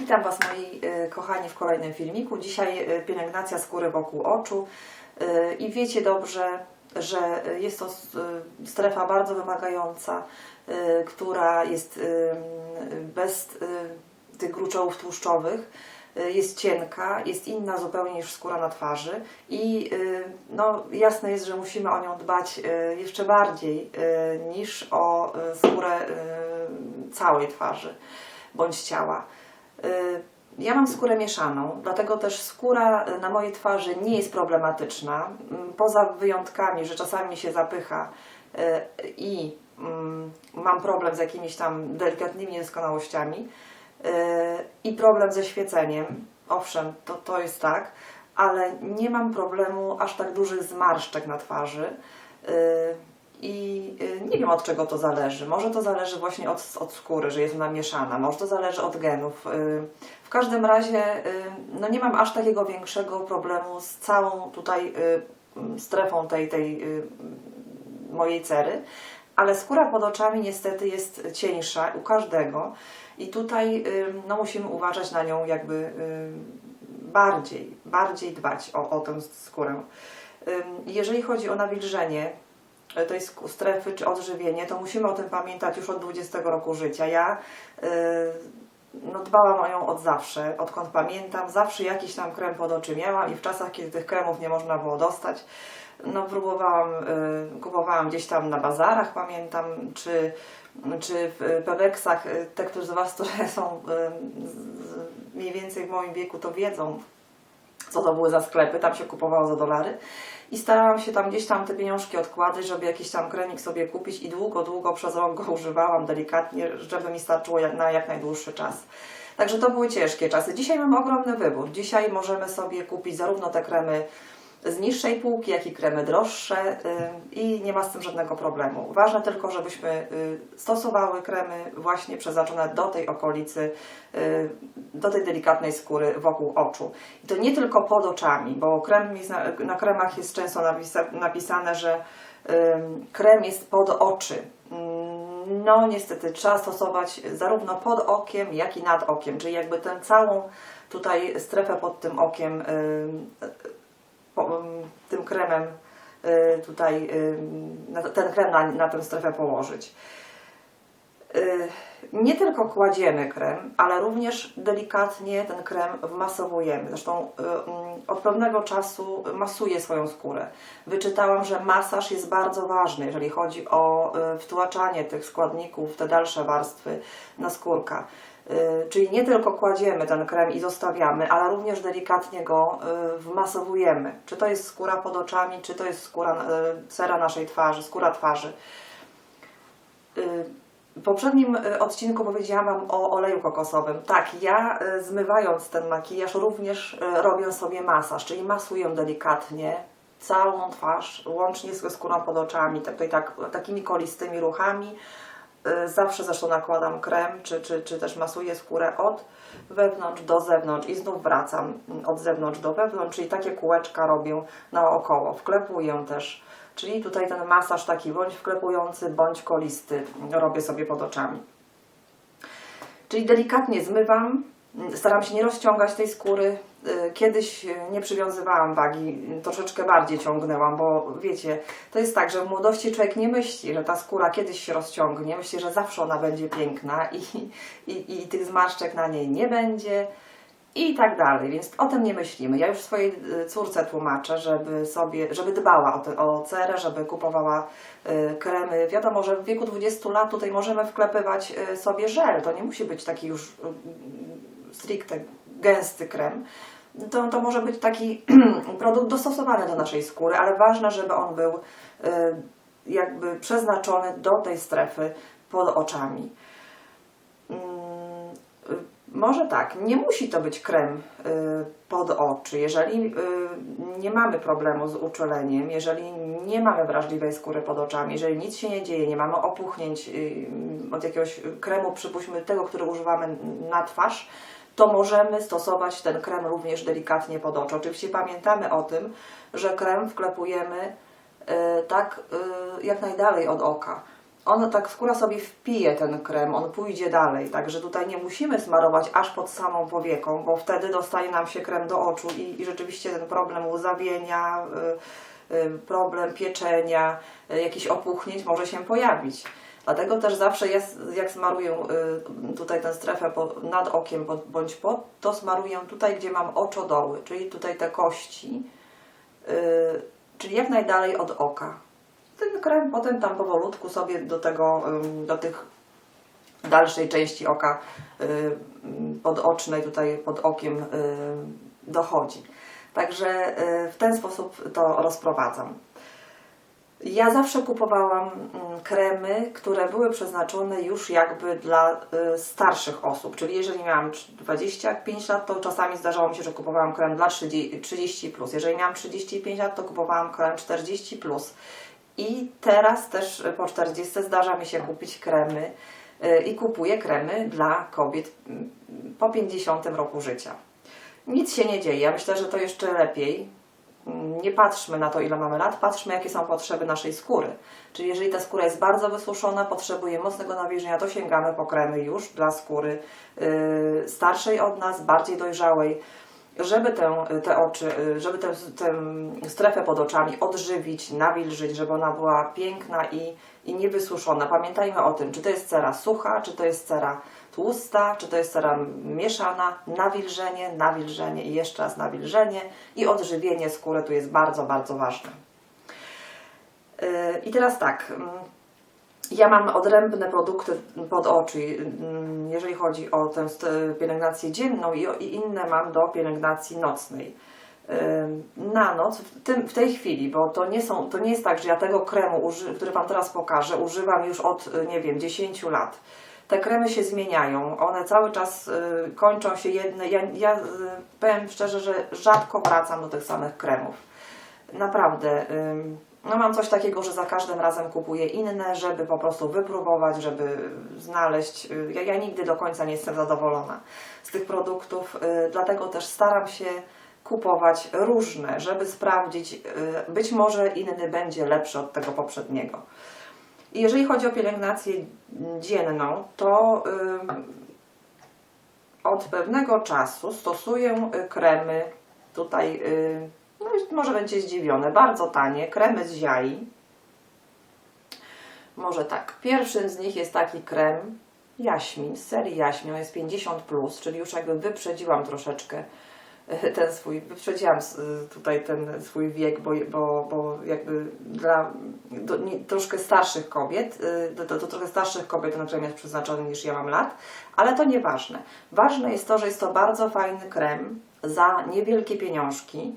Witam Was moi e, kochani w kolejnym filmiku. Dzisiaj e, pielęgnacja skóry wokół oczu E, i wiecie dobrze, że jest to strefa bardzo wymagająca, która jest bez tych gruczołów tłuszczowych, jest cienka, jest inna zupełnie niż skóra na twarzy i no, jasne jest, że musimy o nią dbać jeszcze bardziej niż o skórę całej twarzy bądź ciała. Y, Ja mam skórę mieszaną, dlatego też skóra y, na mojej twarzy nie jest problematyczna. Mm, Poza wyjątkami, że czasami mi się zapycha y, i mm, mam problem z jakimiś tam delikatnymi niedoskonałościami i problem ze świeceniem. Owszem, to, to jest tak, ale nie mam problemu aż tak dużych zmarszczek na twarzy. I y, nie wiem od czego to zależy. Może to zależy właśnie od, od skóry, że jest ona mieszana, może to zależy od genów. Y, W każdym razie y, no nie mam aż takiego większego problemu z całą tutaj strefą tej, tej mojej cery, ale skóra pod oczami niestety jest cieńsza u każdego i tutaj no, musimy uważać na nią jakby bardziej, bardziej dbać o, o tę skórę. Jeżeli chodzi o nawilżenie tej sk- strefy czy odżywienie, to musimy o tym pamiętać już od 20 roku życia. Ja y, no, dbałam o nią od zawsze, odkąd pamiętam. Zawsze jakiś tam krem pod oczy miałam i w czasach, kiedy tych kremów nie można było dostać, no próbowałam, y, kupowałam gdzieś tam na bazarach, pamiętam, czy, czy w Peweksach. Y, Te, którzy z Was, które są mniej więcej w moim wieku, to wiedzą, co to były za sklepy, tam się kupowało za dolary. I starałam się tam gdzieś tam te pieniążki odkładać, żeby jakiś tam kremik sobie kupić i długo, długo przez rok go używałam delikatnie, żeby mi starczyło na jak najdłuższy czas. Także to były ciężkie czasy. Dzisiaj mamy ogromny wybór. Dzisiaj możemy sobie kupić zarówno te kremy z niższej półki, jak i kremy droższe y, i nie ma z tym żadnego problemu. Ważne tylko, żebyśmy y, stosowały kremy właśnie przeznaczone do tej okolicy, y, do tej delikatnej skóry wokół oczu. I to nie tylko pod oczami, bo krem jest na, na kremach jest często napisa, napisane, że krem jest pod oczy. No niestety trzeba stosować zarówno pod okiem, jak i nad okiem, czyli jakby tę całą tutaj strefę pod tym okiem tym kremem y, tutaj na, ten krem na, na tę strefę położyć. Y, Nie tylko kładziemy krem, ale również delikatnie ten krem wmasowujemy. Zresztą y, od pewnego czasu masuję swoją skórę. Wyczytałam, że masaż jest bardzo ważny, jeżeli chodzi o y, wtłaczanie tych składników, te dalsze warstwy naskórka. Y, Czyli nie tylko kładziemy ten krem i zostawiamy, ale również delikatnie go y, wmasowujemy. Czy to jest skóra pod oczami, czy to jest skóra, y, cera naszej twarzy, skóra twarzy. Y, W poprzednim y, odcinku powiedziałam Wam o oleju kokosowym. Tak, ja y, zmywając ten makijaż również y, robię sobie masaż, czyli masuję delikatnie całą twarz, łącznie ze skórą pod oczami, tak, tutaj tak, takimi kolistymi ruchami. Y, Zawsze zresztą nakładam krem, czy, czy, czy też masuję skórę od wewnątrz do zewnątrz i znów wracam od zewnątrz do wewnątrz, czyli takie kółeczka robię naokoło. Wklepuję też, czyli tutaj ten masaż taki bądź wklepujący, bądź kolisty robię sobie pod oczami. Czyli delikatnie zmywam, staram się nie rozciągać tej skóry. Y, Kiedyś y, nie przywiązywałam wagi, troszeczkę bardziej ciągnęłam, bo wiecie, to jest tak, że w młodości człowiek nie myśli, że ta skóra kiedyś się rozciągnie, myśli, że zawsze ona będzie piękna i, i, i tych zmarszczek na niej nie będzie i tak dalej, więc o tym nie myślimy. Ja już swojej y, córce tłumaczę, żeby sobie, żeby dbała o, te, o cerę, żeby kupowała y, kremy. Wiadomo, że w wieku 20 lat tutaj możemy wklepywać y, sobie żel, to nie musi być taki już stricte gęsty krem. To, to może być taki produkt dostosowany do naszej skóry, ale ważne, żeby on był y, jakby przeznaczony do tej strefy pod oczami. Mm, Może tak, nie musi to być krem y, pod oczy. Jeżeli y, nie mamy problemu z uczuleniem, jeżeli nie mamy wrażliwej skóry pod oczami, jeżeli nic się nie dzieje, nie mamy opuchnięć od jakiegoś kremu, przypuśćmy tego, który używamy na twarz, to możemy stosować ten krem również delikatnie pod oczy. Oczywiście pamiętamy o tym, że krem wklepujemy y, tak y, jak najdalej od oka on tak skóra sobie wpije ten krem, on pójdzie dalej, także tutaj nie musimy smarować aż pod samą powieką, bo wtedy dostaje nam się krem do oczu i, i rzeczywiście ten problem łzawienia, y, problem pieczenia, jakichś opuchnięć może się pojawić. Dlatego też zawsze ja, s- jak smaruję y, tutaj tę strefę nad okiem bądź pod, to smaruję tutaj, gdzie mam oczodoły, czyli tutaj te kości, y, czyli jak najdalej od oka. Ten krem potem tam powolutku sobie do tego, do tych dalszej części oka y, podocznej, tutaj pod okiem dochodzi. Także w ten sposób to rozprowadzam. Ja zawsze kupowałam mm, kremy, które były przeznaczone już jakby dla y, starszych osób. Czyli jeżeli miałam trz- 25 lat, to czasami zdarzało mi się, że kupowałam krem dla 30, 30 plus. Jeżeli miałam 35 lat, to kupowałam krem 40 plus. I teraz też y, po 40 zdarza mi się kupić kremy y, i kupuję kremy dla kobiet mm, po 50 roku życia. Nic się nie dzieje. Ja myślę, że to jeszcze lepiej. Nie patrzmy na to, ile mamy lat, patrzmy, jakie są potrzeby naszej skóry. Czyli jeżeli ta skóra jest bardzo wysuszona, potrzebuje mocnego nawilżenia, to sięgamy po kremy już dla skóry yy, starszej od nas, bardziej dojrzałej, żeby tę, te oczy, yy, żeby tę, tę strefę pod oczami odżywić, nawilżyć, żeby ona była piękna i, i niewysuszona. Pamiętajmy o tym, czy to jest cera sucha, czy to jest cera tłusta, czy to jest cera mieszana, nawilżenie, nawilżenie i jeszcze raz nawilżenie i odżywienie skóry tu jest bardzo, bardzo ważne. Yy, I teraz tak, mm, ja mam odrębne produkty pod oczy, mm, jeżeli chodzi o tę pielęgnację dzienną i, inne mam do pielęgnacji nocnej. Ym, Na noc, w, tym, w tej chwili, bo to nie, są, to nie jest tak, że ja tego kremu, który Wam teraz pokażę, używam już od, nie wiem, 10 lat. Te kremy się zmieniają, one cały czas y, kończą się jedne. Ja, ja y, powiem szczerze, że rzadko wracam do tych samych kremów. Naprawdę. No mam coś takiego, że za każdym razem kupuję inne, żeby po prostu wypróbować, żeby znaleźć. y, Ja, ja nigdy do końca nie jestem zadowolona z tych produktów, dlatego też staram się kupować różne, żeby sprawdzić, być może inny będzie lepszy od tego poprzedniego. Jeżeli chodzi o pielęgnację dzienną, to ym, od pewnego czasu stosuję y, kremy, tutaj y, no, może będzie zdziwione, bardzo tanie, kremy z ziai. Może tak, pierwszym z nich jest taki krem jaśmin, z serii jaśmin, jest 50+, plus, czyli już jakby wyprzedziłam troszeczkę y, ten swój, wyprzedziłam tutaj ten swój wiek, bo, bo, bo jakby dla do, nie, troszkę starszych kobiet, y, do, do, do trochę starszych kobiet ten krem jest przeznaczony niż ja mam lat, ale to nieważne. Ważne jest to, że jest to bardzo fajny krem za niewielkie pieniążki.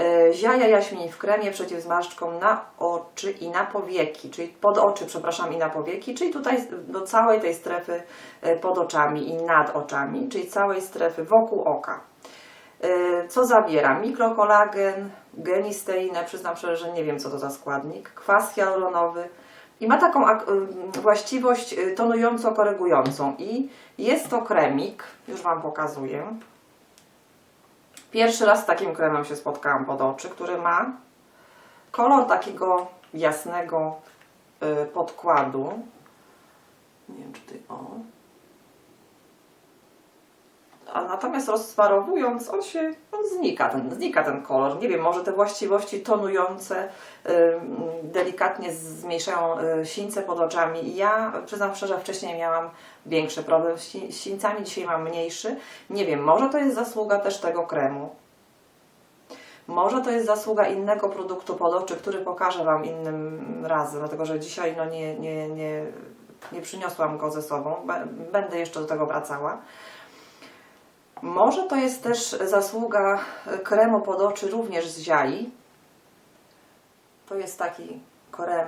Y, Ziaja jaśmin w kremie przeciw zmarszczkom na oczy i na powieki, czyli pod oczy, przepraszam, i na powieki, czyli tutaj do całej tej strefy y, pod oczami i nad oczami, czyli całej strefy wokół oka. Y, Co zawiera? Mikrokolagen, genisteinę, przyznam szczerze, że nie wiem co to za składnik, kwas hialuronowy i ma taką ak- y, właściwość y, tonująco-korygującą i jest to kremik, już Wam pokazuję. Pierwszy raz z takim kremem się spotkałam pod oczy, który ma kolor takiego jasnego y, podkładu. Nie wiem, czy ty. O. A natomiast rozsmarowując, on się on znika, ten, znika ten kolor. Nie wiem, może te właściwości tonujące delikatnie zmniejszają y, sińce pod oczami. Ja przyznam szczerze, wcześniej miałam większy problem z si- z sińcami, dzisiaj mam mniejszy. Nie wiem, może to jest zasługa też tego kremu. Może to jest zasługa innego produktu pod oczy, który pokażę Wam innym razem, dlatego że dzisiaj no nie, nie, nie, nie przyniosłam go ze sobą. Będę jeszcze do tego wracała. Może to jest też zasługa kremu pod oczy również z ziai. To jest taki krem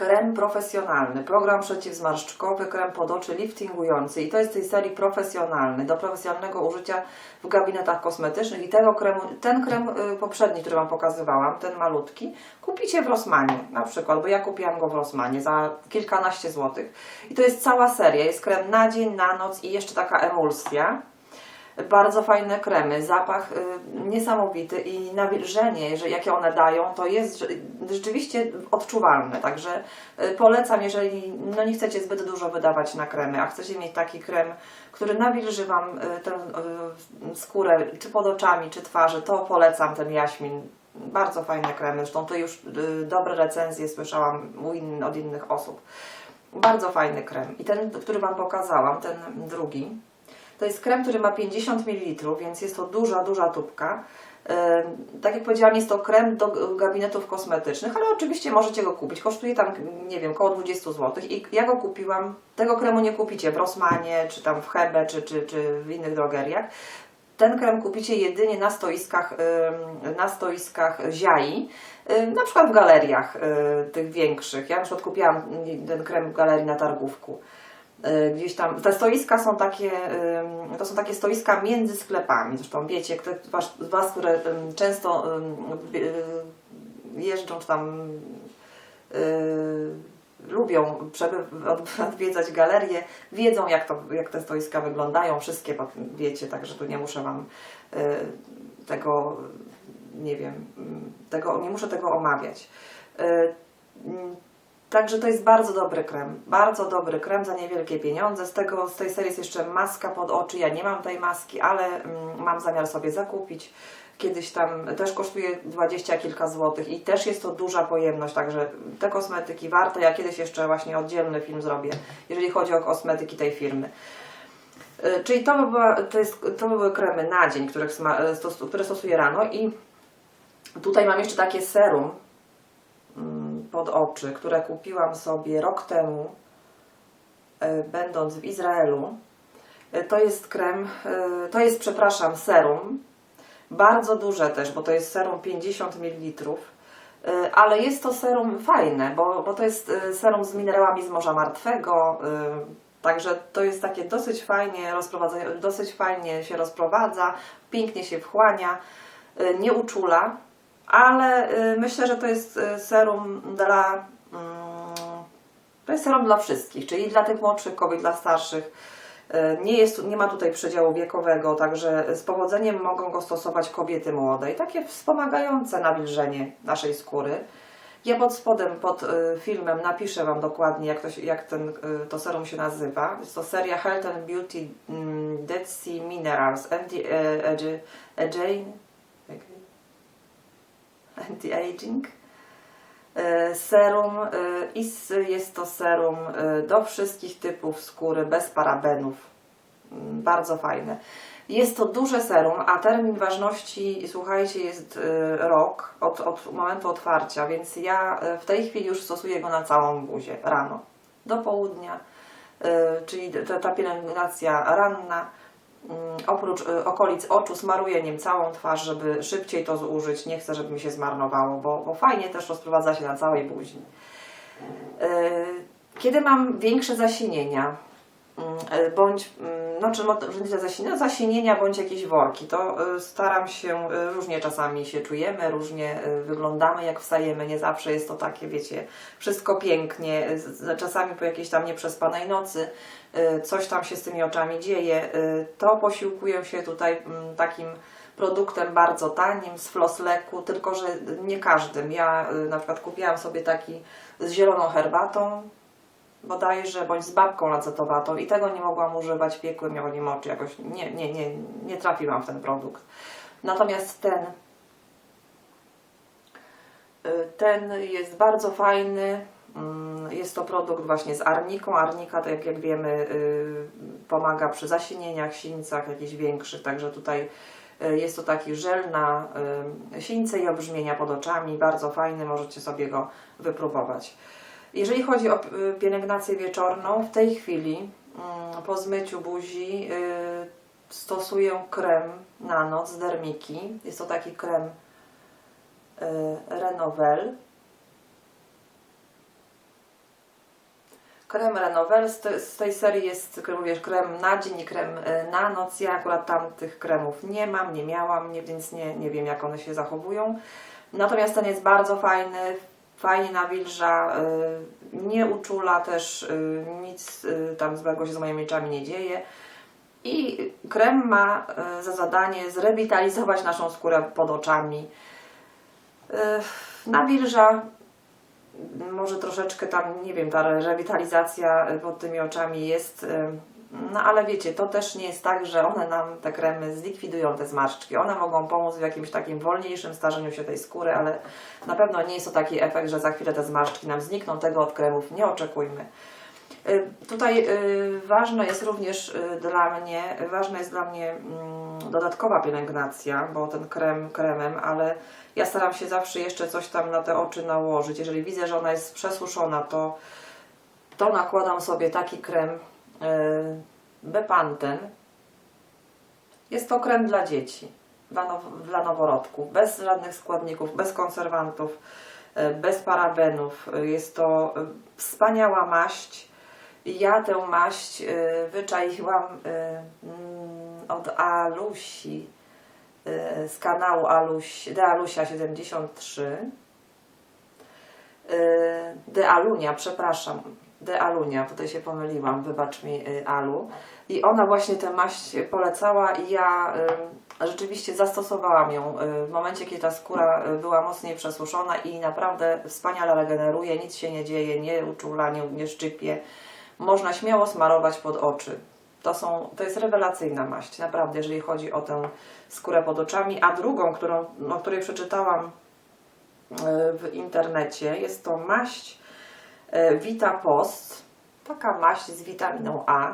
krem profesjonalny, program przeciwzmarszczkowy, krem pod oczy liftingujący. I to jest z tej serii profesjonalny, do profesjonalnego użycia w gabinetach kosmetycznych. I tego kremu, ten krem y, poprzedni, który Wam pokazywałam, ten malutki, kupicie w Rossmanie na przykład, bo ja kupiłam go w Rossmanie za kilkanaście złotych. I to jest cała seria, jest krem na dzień, na noc i jeszcze taka emulsja. Bardzo fajne kremy, zapach y, niesamowity i nawilżenie, że jakie one dają, to jest rze- rzeczywiście odczuwalne. Także y, polecam, jeżeli no nie chcecie zbyt dużo wydawać na kremy, a chcecie mieć taki krem, który nawilży Wam y, tę skórę, czy pod oczami, czy twarzy, to polecam ten jaśmin. Bardzo fajne kremy, zresztą tu już dobre recenzje słyszałam od innych osób. Bardzo fajny krem. I ten, który Wam pokazałam, ten drugi, to jest krem, który ma 50 ml, więc jest to duża, duża tubka. Tak jak powiedziałam, jest to krem do gabinetów kosmetycznych, ale oczywiście możecie go kupić. Kosztuje tam, nie wiem, około 20 zł. I ja go kupiłam. Tego kremu nie kupicie w Rossmanie, czy tam w Hebe, czy, czy, czy w innych drogeriach. Ten krem kupicie jedynie na stoiskach, na stoiskach ziai, na przykład w galeriach y, tych większych. Ja na przykład kupiłam ten krem w galerii na Targówku. Y, Gdzieś tam, te stoiska są takie, to są takie stoiska między sklepami. Zresztą wiecie, kto, was, was, które często y, jeżdżą, czy tam y, lubią odwiedzać galerie, wiedzą jak, to, jak te stoiska wyglądają, wszystkie wiecie, także tu nie muszę Wam tego, nie wiem, tego, nie muszę tego omawiać. Y, Także to jest bardzo dobry krem, bardzo dobry krem za niewielkie pieniądze. Z, tego, z tej serii jest jeszcze maska pod oczy. Ja nie mam tej maski, ale mm, mam zamiar sobie zakupić. Kiedyś tam też kosztuje dwadzieścia kilka złotych i też jest to duża pojemność, także te kosmetyki warto. Ja kiedyś jeszcze właśnie oddzielny film zrobię, jeżeli chodzi o kosmetyki tej firmy. Y, Czyli to, by była, to, jest, to by były kremy na dzień, e, stos, które stosuję rano i tutaj mam jeszcze takie serum pod oczy, które kupiłam sobie rok temu, e, będąc w Izraelu. E, To jest krem, e, to jest, przepraszam, serum. Bardzo duże też, bo to jest serum 50 ml. Ale jest to serum fajne, bo, bo to jest serum z minerałami z Morza Martwego. Także to jest takie dosyć fajnie, dosyć fajnie się rozprowadza, pięknie się wchłania, nie uczula, ale e, myślę, że to jest e, serum dla mm, to jest serum dla wszystkich, czyli dla tych młodszych kobiet, dla starszych. E, Nie, jest, nie ma tutaj przedziału wiekowego, także z powodzeniem mogą go stosować kobiety młode i takie wspomagające nawilżenie naszej skóry. Ja pod spodem, pod e, filmem napiszę Wam dokładnie, jak to, jak ten, e, to serum się nazywa. Jest to seria Health and Beauty mm, Dead Sea Minerals Anti-Aging Anti-Aging E, serum e, i s- jest to serum e, do wszystkich typów skóry bez parabenów. Mm, Bardzo fajne. Jest to duże serum, a termin ważności, słuchajcie, jest rok od, od momentu otwarcia, więc ja w tej chwili już stosuję go na całą buzię rano do południa, czyli ta, ta pielęgnacja ranna. Mm, Oprócz y, okolic oczu smaruję nim całą twarz, żeby szybciej to zużyć. Nie chcę, żeby mi się zmarnowało, bo, bo fajnie też rozprowadza się na całej buzi. Y, Kiedy mam większe zasinienia, bądź, mm, no czy tyle zasinienia, bądź jakieś worki, to y, staram się, y, różnie czasami się czujemy, różnie wyglądamy jak wstajemy, nie zawsze jest to takie, wiecie, wszystko pięknie, czasami po jakiejś tam nieprzespanej nocy coś tam się z tymi oczami dzieje, to posiłkuję się tutaj mm, takim produktem bardzo tanim z Flosleku, tylko że nie każdym. Ja na przykład kupiłam sobie taki z zieloną herbatą bodajże, bądź z babką lacetowatą i tego nie mogłam używać, piekły miało oczy, jakoś nie, nie, nie, nie trafiłam w ten produkt. Natomiast ten y, ten jest bardzo fajny. Mm, Jest to produkt właśnie z arniką. Arnika, tak jak wiemy, y, pomaga przy zasinieniach, sińcach jakichś większych, także tutaj y, jest to taki żel na sińce i obrzmienia pod oczami. Bardzo fajny, możecie sobie go wypróbować. Jeżeli chodzi o y, pielęgnację wieczorną, w tej chwili mm, po zmyciu buzi y, stosuję krem na noc z dermiki. Jest to taki krem y, Renovel. Krem Renovel z, te, z tej serii jest również krem na dzień i krem na noc. Ja akurat tam tych kremów nie mam, nie miałam, więc nie, nie wiem jak one się zachowują. Natomiast ten jest bardzo fajny, fajnie nawilża, y, nie uczula też, y, nic y, tam złego się z moimi oczami nie dzieje. I krem ma za zadanie zrewitalizować naszą skórę pod oczami. Nawilża, może troszeczkę tam, nie wiem, ta rewitalizacja pod tymi oczami jest, no ale wiecie, to też nie jest tak, że one nam, te kremy, zlikwidują te zmarszczki. One mogą pomóc w jakimś takim wolniejszym starzeniu się tej skóry, ale na pewno nie jest to taki efekt, że za chwilę te zmarszczki nam znikną. Tego od kremów nie oczekujmy. Y, Tutaj y, ważne jest również y, dla mnie, ważna jest dla mnie mm, dodatkowa pielęgnacja, bo ten krem kremem, ale ja staram się zawsze jeszcze coś tam na te oczy nałożyć. Jeżeli widzę, że ona jest przesuszona, to, to nakładam sobie taki krem Bepanten. Jest to krem dla dzieci, dla, now, dla noworodków, bez żadnych składników, bez konserwantów, y, bez parabenów. Jest to y, wspaniała maść. Ja tę maść wyczaiłam mm, od Alusi z kanału Aluś, De Alusia 73. Y, De Alunia, przepraszam. De Alunia, tutaj się pomyliłam, wybacz mi y, Alu. I ona właśnie tę maść polecała i ja y, rzeczywiście zastosowałam ją y, w momencie, kiedy ta skóra była mocniej przesuszona i naprawdę wspaniale regeneruje, nic się nie dzieje, nie uczula, nie, nie szczypie. Można śmiało smarować pod oczy. To, są, to jest rewelacyjna maść, naprawdę, jeżeli chodzi o tę skórę pod oczami. A drugą, którą, o której przeczytałam w internecie, jest to maść Vita Post. Taka maść z witaminą A.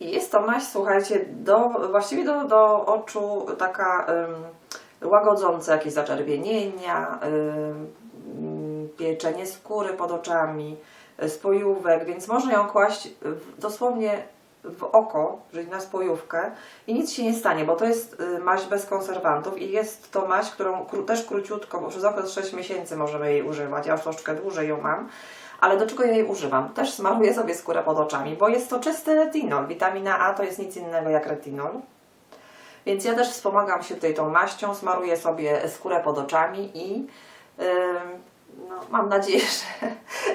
I jest to maść, słuchajcie, do, właściwie do, do oczu taka ym, łagodząca jakieś zaczerwienienia, pieczenie skóry pod oczami, y, spojówek, więc można ją kłaść dosłownie w oko, czyli na spojówkę i nic się nie stanie, bo to jest y, maść bez konserwantów i jest to maść, którą też króciutko, bo przez okres 6 miesięcy możemy jej używać, ja już troszeczkę dłużej ją mam, ale do czego ja jej używam? Też smaruję sobie skórę pod oczami, bo jest to czysty retinol. Witamina A to jest nic innego jak retinol. Więc ja też wspomagam się tutaj tą maścią, smaruję sobie skórę pod oczami i no, mam nadzieję,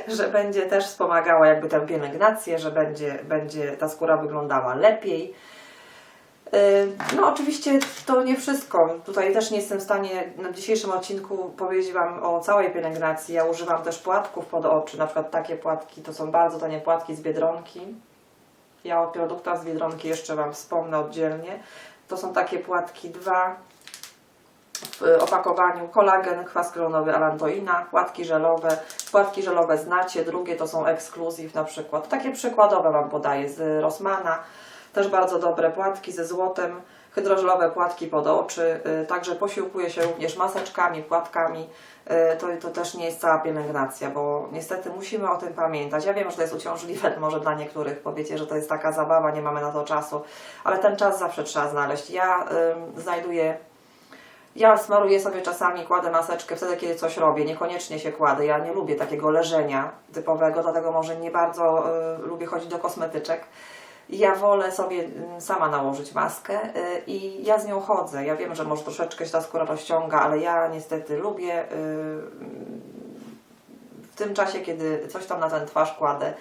że, że będzie też wspomagała jakby tę pielęgnację, że będzie, będzie ta skóra wyglądała lepiej. Yy, No oczywiście to nie wszystko. Tutaj też nie jestem w stanie na dzisiejszym odcinku powiedzieć Wam o całej pielęgnacji. Ja używam też płatków pod oczy, na przykład takie płatki, to są bardzo tanie płatki z Biedronki. Ja o produktach z Biedronki jeszcze Wam wspomnę oddzielnie. To są takie płatki dwa w opakowaniu kolagen, kwas klonowy, alantoina, płatki żelowe. Płatki żelowe znacie, drugie to są ekskluzyw na przykład. Takie przykładowe Wam podaję z Rossmana. Też bardzo dobre płatki ze złotem, hydrożelowe płatki pod oczy. y, Także posiłkuję się również maseczkami, płatkami. Y, To, to też nie jest cała pielęgnacja, bo niestety musimy o tym pamiętać. Ja wiem, że to jest uciążliwe może dla niektórych, powiecie, że to jest taka zabawa, nie mamy na to czasu, ale ten czas zawsze trzeba znaleźć. Ja ym, znajduję ja smaruję sobie czasami, kładę maseczkę wtedy, kiedy coś robię. Niekoniecznie się kładę. Ja nie lubię takiego leżenia typowego, dlatego może nie bardzo y, lubię chodzić do kosmetyczek. Ja wolę sobie mm, sama nałożyć maskę y, i ja z nią chodzę. Ja wiem, że może troszeczkę się ta skóra rozciąga, ale ja niestety lubię y, w tym czasie, kiedy coś tam na ten twarz kładę,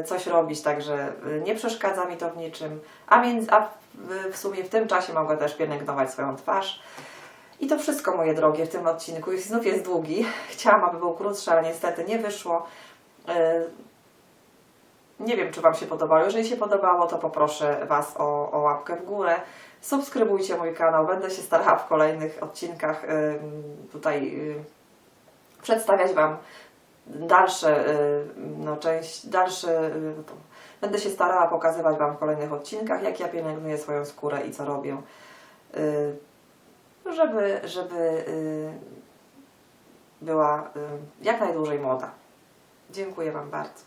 y, coś robić, także nie przeszkadza mi to w niczym. A więc a w sumie w tym czasie mogę też pielęgnować swoją twarz. I to wszystko, moje drogie, w tym odcinku. I znów jest długi. Chciałam, aby był krótszy, ale niestety nie wyszło. Y, Nie wiem, czy Wam się podobało. Jeżeli się podobało, to poproszę Was o, o łapkę w górę. Subskrybujcie mój kanał. Będę się starała w kolejnych odcinkach y, tutaj y, przedstawiać Wam dalsze, no, część, dalsze. Będę się starała pokazywać Wam w kolejnych odcinkach, jak ja pielęgnuję swoją skórę i co robię. Y, żeby, żeby y, była y, jak najdłużej młoda. Dziękuję Wam bardzo.